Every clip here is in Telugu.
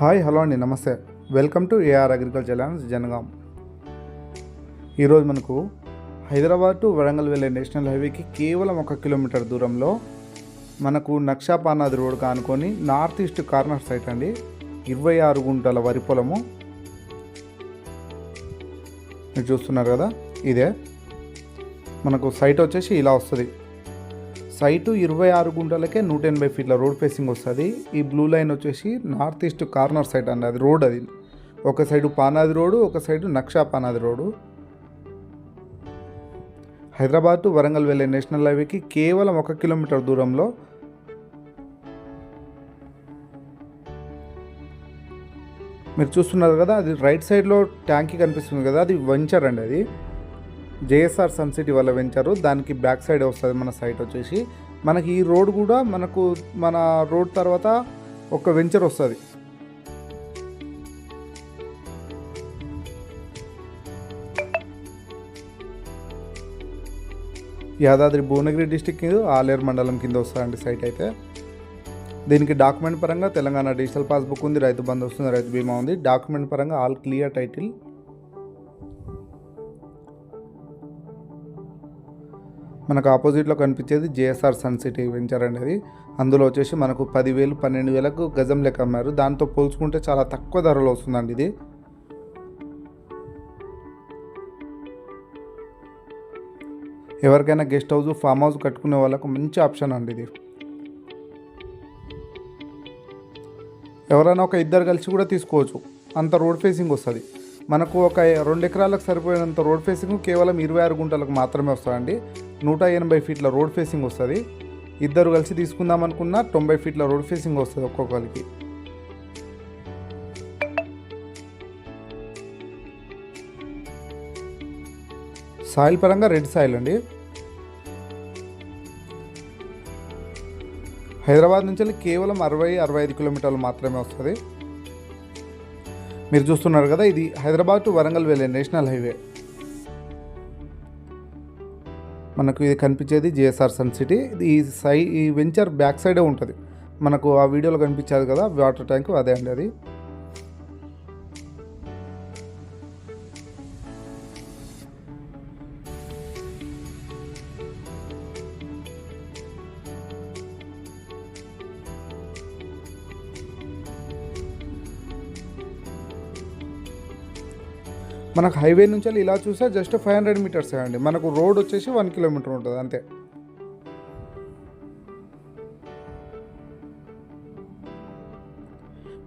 హాయ్ హలో అండి namaste. Welcome to AR agriculture lands Jangaon. ఈరోజు మనకు హైదరాబాద్ టు వరంగల్ వెళ్ళే నేషనల్ హైవేకి కేవలం ఒక కిలోమీటర్ దూరంలో మనకు నక్షాపానాది రోడ్ కానుకొని నార్త్ ఈస్ట్ కార్నర్ సైట్ అండి. ఇరవై ఆరు గుంటల వరి పొలము. మీరు చూస్తున్నారు కదా ఇదే. మనకు సైట్ వచ్చేసి ఇలా వస్తుంది. సైటు ఇరవై ఆరు గుంటలకే నూట ఎనభై ఫీట్ల రోడ్ ఫేసింగ్ వస్తుంది. ఈ బ్లూ లైన్ వచ్చేసి నార్త్ ఈస్ట్ కార్నర్ సైడ్ అండి. అది రోడ్ అది. ఒక సైడు పానాది రోడ్డు ఒక సైడు నక్షా పానాది రోడ్డు. హైదరాబాద్ టు వరంగల్ వెళ్ళే నేషనల్ హైవేకి కేవలం ఒక కిలోమీటర్ దూరంలో మీరు చూస్తున్నారు కదా అది రైట్ సైడ్లో ట్యాంకీ కనిపిస్తుంది కదా అది వెంచర్ అండి అది. జేఎస్ఆర్ సన్ సిటీ వల్ల వెంచరు దానికి బ్యాక్ సైడ్ వస్తుంది మన సైట్ వచ్చేసి. మనకి ఈ రోడ్ కూడా మనకు మన రోడ్ తర్వాత ఒక వెంచర్ వస్తుంది. యాదాద్రి భువనగిరి డిస్టిక్ కింద ఆలేరు మండలం కింద వస్తుందండి సైట్ అయితే. దీనికి డాక్యుమెంట్ పరంగా తెలంగాణ డిజిటల్ పాస్బుక్ ఉంది రైతు బంధు వస్తుంది రైతు బీమా ఉంది. డాక్యుమెంట్ పరంగా ఆల్ క్లియర్ టైటిల్ మనకు ఆపోజిట్లో కనిపించేది జేఎస్ఆర్ సన్ సిటీ వెంచర్ అనేది. అందులో వచ్చేసి మనకు పదివేలు పన్నెండు వేలకు గజం లెక్క అమ్మారు. దాంతో పోల్చుకుంటే చాలా తక్కువ ధరలో వస్తుందండి ఇది. ఎవరికైనా గెస్ట్ హౌస్ ఫామ్ హౌస్ కట్టుకునే వాళ్ళకు మంచి ఆప్షన్ అండి ఇది. ఎవరైనా ఒక ఇద్దరు కలిసి కూడా తీసుకోవచ్చు. అంత రోడ్ ఫేసింగ్ వస్తుంది. మనకు ఒక రెండు ఎకరాలకు సరిపోయినంత రోడ్ ఫేసింగ్ కేవలం ఇరవై ఆరు గుంటలకు మాత్రమే వస్తుందండి. నూట ఎనభై ఫీట్ల రోడ్ ఫేసింగ్ వస్తుంది. ఇద్దరు కలిసి తీసుకుందాం అనుకున్నా తొంభై ఫీట్ల రోడ్ ఫేసింగ్ వస్తుంది ఒక్కొక్కరికి. సాయిల్ పరంగా రెడ్ సాయిల్ అండి. హైదరాబాద్ నుంచి కేవలం అరవై అరవై ఐదు కిలోమీటర్లు మాత్రమే వస్తుంది. మీరు చూస్తున్నారు కదా ఇది హైదరాబాద్ టు వరంగల్ వెళ్ళే నేషనల్ హైవే. మనకు ఇది కనిపించేది జిఎస్ఆర్ సన్ సిటీ. ఇది ఈ సై ఈ వెంచర్ బ్యాక్ సైడే ఉంటుంది. మనకు ఆ వీడియోలో కనిపించేది కదా వాటర్ ట్యాంక్ అదే అండి అది. మనకు హైవే నుంచి వెళ్ళి ఇలా చూస్తే జస్ట్ ఫైవ్ హండ్రెడ్ మీటర్స్ అండి. మనకు రోడ్ వచ్చేసి వన్ కిలోమీటర్ ఉంటుంది అంతే.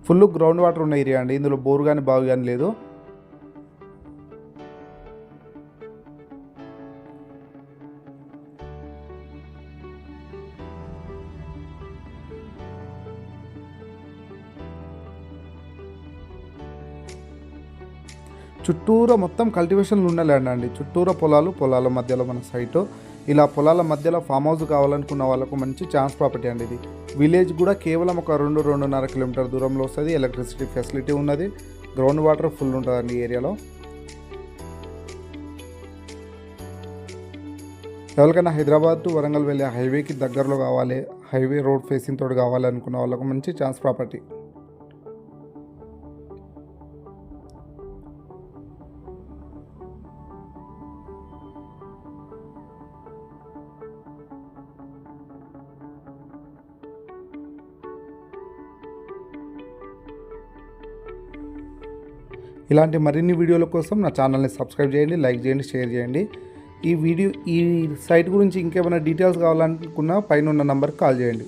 ఫుల్ గ్రౌండ్ వాటర్ ఉన్న ఏరియా అండి. ఇందులో బోర్ కానీ బాగు కానీ లేదు. చుట్టూరా మొత్తం కల్టివేషన్లు ఉన్న ల్యాండ్ అండి. చుట్టూరా పొలాలు పొలాల మధ్యలో మన సైటు. ఇలా పొలాల మధ్యలో ఫామ్ హౌస్ కావాలనుకున్న వాళ్ళకు మంచి ఛాన్స్ ప్రాపర్టీ అండి ఇది. విలేజ్ కూడా కేవలం ఒక రెండు రెండున్నర కిలోమీటర్ దూరంలో వస్తుంది. ఎలక్ట్రిసిటీ ఫెసిలిటీ ఉన్నది. గ్రౌండ్ వాటర్ ఫుల్ ఉంటుందండి అండి ఏరియాలో. ఎవరికైనా హైదరాబాద్ టు వరంగల్ వెళ్ళే హైవేకి దగ్గరలో కావాలి హైవే రోడ్ ఫేసింగ్ తోటి కావాలి అనుకున్న వాళ్ళకు మంచి ఛాన్స్ ప్రాపర్టీ. ఇలాంటి మరిన్ని వీడియోల కోసం నా ఛానల్ని సబ్స్క్రైబ్ చేయండి లైక్ చేయండి షేర్ చేయండి. ఈ వీడియో ఈ సైట్ గురించి ఇంకేమైనా డీటెయిల్స్ కావాలనుకున్నా పైన ఉన్న నంబర్కి కాల్ చేయండి.